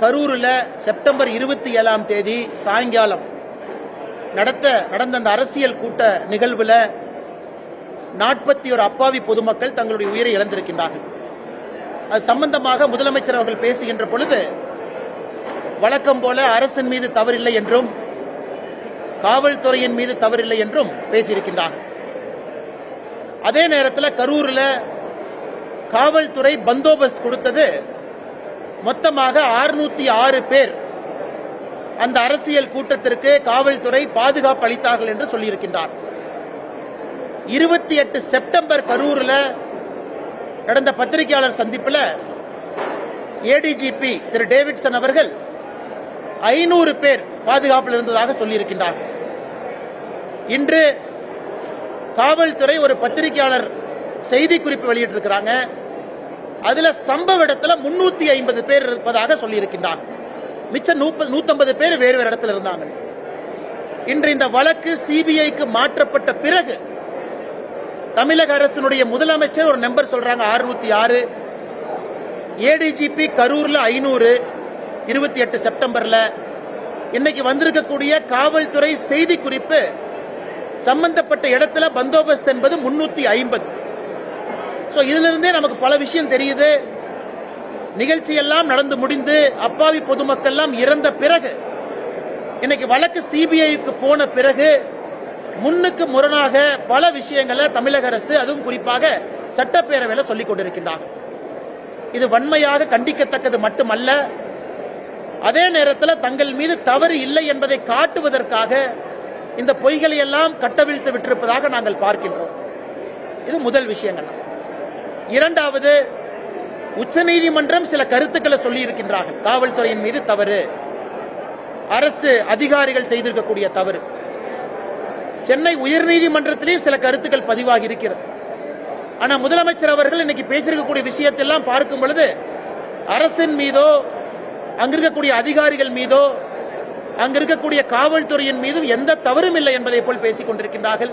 கரூரில் செப்டம்பர் இருபத்தி ஏழாம் தேதி சாயங்காலம் நடத்த நடந்த அந்த அரசியல் கூட்ட நிகழ்வுல நாற்பத்தி ஒரு அப்பாவி பொதுமக்கள் தங்களுடைய உயிரை இழந்திருக்கின்றார்கள். அது சம்பந்தமாக முதலமைச்சர் அவர்கள் பேசுகின்ற பொழுது வழக்கம் போல அரசின் மீது தவறில்லை என்றும் காவல்துறையின் மீது தவறில்லை என்றும் பேசியிருக்கின்றார்கள். அதே நேரத்தில் கரூரில் காவல்துறை பந்தோபஸ்த் கொடுத்தது மொத்தமாக 606 ஆறு பேர் அந்த அரசியல் கூட்டத்திற்கு காவல்துறை பாதுகாப்பு அளித்தார்கள் என்று சொல்லியிருக்கின்றார். இருபத்தி எட்டு செப்டம்பர் கரூரில் நடந்த பத்திரிகையாளர் சந்திப்பில் ஏடிஜிபி திரு டேவிட்சன் அவர்கள் ஐநூறு பேர் பாதுகாப்பில் இருந்ததாக சொல்லியிருக்கின்றார். இன்று காவல்துறை ஒரு பத்திரிகையாளர் செய்தி குறிப்பு வெளியிட்டிருக்கிறாங்க. அதுல சம்பவ இடத்துல முன்னூத்தி ஐம்பது பேர் இருப்பதாக சொல்லியிருக்கின்றார் மிச்சம் நூத்தம்பது பேர் வேறு வேறு இடத்துல இருந்தாங்க. இன்று இந்த வழக்கு சிபிஐக்கு மாற்றப்பட்ட பிறகு தமிழக அரசினுடைய முதலமைச்சர் ஒரு நம்பர் சொல்றாங்க அறுநூத்தி ஆறு ஏடிஜிபி கரூர்ல ஐநூறு இருபத்தி எட்டு செப்டம்பர்ல. இன்னைக்கு வந்திருக்கக்கூடிய காவல்துறை செய்தி குறிப்பு சம்பந்தப்பட்ட இடத்துல பந்தோபஸ்த் என்பது முன்னூத்தி ஐம்பது. ஸோ இதிலிருந்தே நமக்கு பல விஷயம் தெரியுது. நிகழ்ச்சி எல்லாம் நடந்து முடிந்து அப்பாவி பொதுமக்கள் எல்லாம் இறந்த பிறகு இன்னைக்கு வழக்கு சிபிஐக்கு போன பிறகு முன்னுக்கு முரணாக பல விஷயங்களை தமிழக அரசு அதுவும் குறிப்பாக சட்டப்பேரவையில் சொல்லிக் கொண்டிருக்கின்றார் இது வன்மையாக கண்டிக்கத்தக்கது மட்டுமல்ல அதே நேரத்தில் தங்கள் மீது தவறு இல்லை என்பதை காட்டுவதற்காக இந்த பொய்களை எல்லாம் கட்டவிழ்த்து விட்டிருப்பதாக நாங்கள் பார்க்கின்றோம். இது முதல் விஷயங்கள் இரண்டாவது உச்சநீதிமன்றம் சில கருத்துக்களை சொல்லி இருக்கின்றார்கள் காவல்துறையின் மீது தவறு. அரசு அதிகாரிகள் செய்திருக்கக்கூடிய தவறு. சென்னை உயர்நீதிமன்றத்திலேயே சில கருத்துக்கள் பதிவாகி இருக்கிறது. ஆனா முதலமைச்சர் அவர்கள் இன்னைக்கு பேசியிருக்கக்கூடிய விஷயத்தெல்லாம் பார்க்கும் பொழுது அரசின் மீதோ அங்கிருக்கக்கூடிய அதிகாரிகள் மீதோ அங்கிருக்கக்கூடிய காவல்துறையின் மீதும் எந்த தவறும் இல்லை என்பதை போல் பேசிக் கொண்டிருக்கின்றார்கள்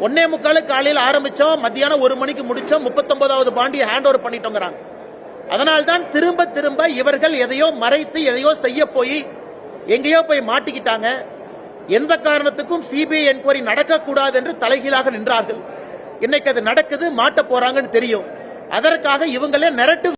ஒன்னே முக்காலு காலையில் ஆரம்பிச்சோம் மத்தியானம் ஒரு மணிக்கு முடிச்சோம் முப்பத்தொன்பதாவது பாண்டியை ஹேண்ட் ஓவர் பண்ணிட்டோங்கிறாங்க. அதனால்தான் திரும்ப திரும்ப இவர்கள் எதையோ மறைத்து எதையோ செய்ய போய் எங்கேயோ போய் மாட்டிக்கிட்டாங்க. எந்த காரணத்துக்கும் சிபிஐ என்கொயரி நடக்கக்கூடாது என்று தலைகீழாக நின்றார்கள். இன்னைக்கு அது நடக்குது மாட்ட போறாங்கன்னு தெரியும். அதற்காக இவங்களே நெரட்டிவ்